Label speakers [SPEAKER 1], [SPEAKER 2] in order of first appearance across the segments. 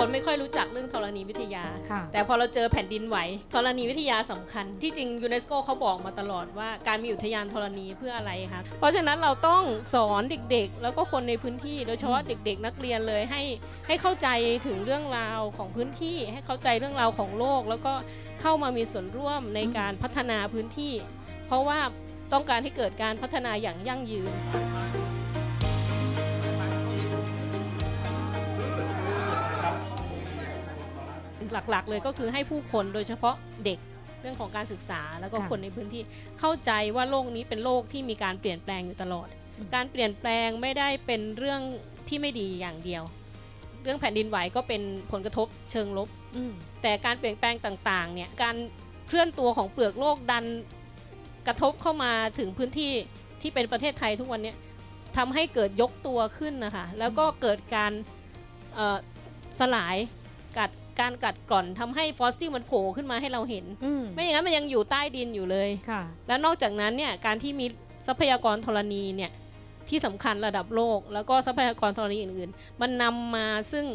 [SPEAKER 1] คนไม่ค่อยรู้จักเรื่องธรณีวิทยา
[SPEAKER 2] ค่ะ
[SPEAKER 1] แต่พอเราเจอแผ่นดินไหวธรณีวิทยาสำคัญ ที่จริงยูเนสโกเขาบอกมาตลอดว่าการมีอุทยานธรณีเพื่ออะไรคะเพราะฉะนั้นเราต้องสอนเด็กๆ แล้วก็คนในพื้นที่ โดยเฉพาะเด็ก ๆ นักเรียนเลยให้ให้เข้าใจถึงเรื่องราวของพื้นที่ ให้เข้าใจเรื่องราวของโลก แล้วก็เข้ามามีส่วนร่วมในการพัฒนาพื้นที่ เพราะว่าต้องการให้เกิดการพัฒนาอย่างยั่งยืน หลักๆ เลยก็คือให้ผู้คนโดยเฉพาะเด็กเรื่องของการศึกษาแล้วก็
[SPEAKER 2] ค่ะ
[SPEAKER 1] คนในพื้นที่เข้าใจว่าโลกนี้เป็นโลกที่มีการเปลี่ยนแปลงอยู่ตลอด การเปลี่ยนแปลงไม่ได้เป็นเรื่องที่ไม่ดีอย่างเดียว เรื่องแผ่นดินไหวก็เป็นผลกระทบเชิงลบ
[SPEAKER 2] อืม
[SPEAKER 1] แต่การเปลี่ยนแปลงต่างๆเนี่ยการเคลื่อนตัวของเปลือกโลกดันกระทบเข้ามาถึงพื้นที่ที่เป็นประเทศไทยทุกวันเนี้ทำให้เกิดยกตัวขึ้นนะคะแล้วก็เกิดการเอ่อสลาย กัดการกัดกร่อนทำให้ฟอสซิลมันโผล่ขึ้นมาให้เราเห็น
[SPEAKER 2] อืม
[SPEAKER 1] ไม่อย่างนั้นมันยังอยู่ใต้ดินอยู่เลย
[SPEAKER 2] ค่ะ
[SPEAKER 1] แล้วนอกจากนั้นเนี่ยการที่มีทรัพยากรธรณีเนี่ยที่สำคัญระดับโลก แล้วก็ทรัพยากรธรณีอื่น ๆ มันนำมาซึ่ง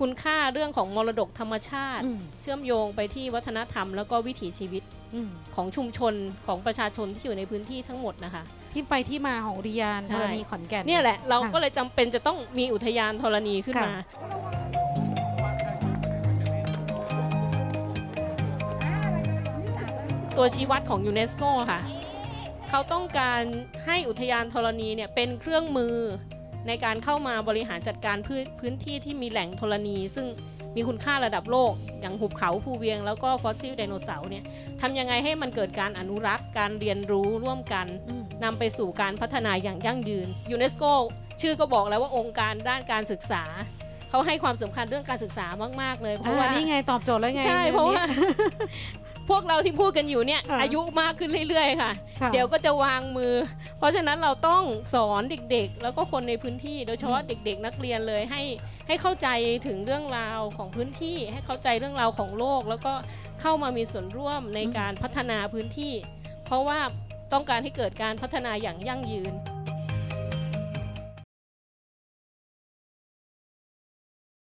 [SPEAKER 1] คุณค่าเรื่องของมรดกธรรมชาติ
[SPEAKER 2] อืม
[SPEAKER 1] เชื่อมโยงไปที่วัฒนธรรม แล้วก็วิถีชีวิต
[SPEAKER 2] อืม
[SPEAKER 1] ของชุมชนของประชาชนที่อยู่ในพื้นที่ทั้งหมดนะคะ
[SPEAKER 2] ที่ไปที่มาของอุทยานธรณีขอนแก่น
[SPEAKER 1] เนี่ยแหละเรา
[SPEAKER 2] ค่ะ
[SPEAKER 1] ก็เลยจำเป็นจะต้องมีอุทยานธรณีขึ้นมา ตัวชี้วัดของยูเนสโกค่ะ เขาต้องการให้อุทยานธรณีเนี่ยเป็นเครื่องมือในการเข้ามาบริหารจัดการพื้นพื้นที่ที่มีแหล่งธรณี ซึ่งมีคุณค่าระดับโลก อย่างหุบเขาภูเวียงแล้วก็ฟอสซิลไดโนเสาร์เนี่ยทำยังไงให้มันเกิดการอนุรักษ์การเรียนรู้ร่วมกัน
[SPEAKER 2] อืม
[SPEAKER 1] นำไปสู่การพัฒนาอย่างยั่งยืนยูเนสโกชื่อก็บอกแล้วว่าองค์การด้านการศึกษา เขาให้ความสำคัญเรื่องการศึกษามาก ๆ เลย เพราะว่า
[SPEAKER 2] อ่นี่ไงตอบโจทย์แล้วไง
[SPEAKER 1] ใช่
[SPEAKER 2] ดี๋ย
[SPEAKER 1] เพราะ
[SPEAKER 2] นี้
[SPEAKER 1] ว่า พวกเราที่พูดกันอยู่เนี่ย
[SPEAKER 2] ค่ะ
[SPEAKER 1] อายุมากขึ้นเรื่อยๆค่ะ
[SPEAKER 2] ค่ะ
[SPEAKER 1] เดี๋ยวก็จะวางมือ เพราะฉะนั้นเราต้องสอนเด็กๆ แล้วก็คนในพื้นที่โดยเฉพาะเด็ก ๆ นักเรียนเลยให้ให้เข้าใจถึงเรื่องราวของพื้นที่ ให้เข้าใจเรื่องราวของโลก แล้วก็เข้ามามีส่วนร่วมในการพัฒนาพื้นที่ เพราะว่าต้องการให้เกิดการพัฒนาอย่างยั่งยืน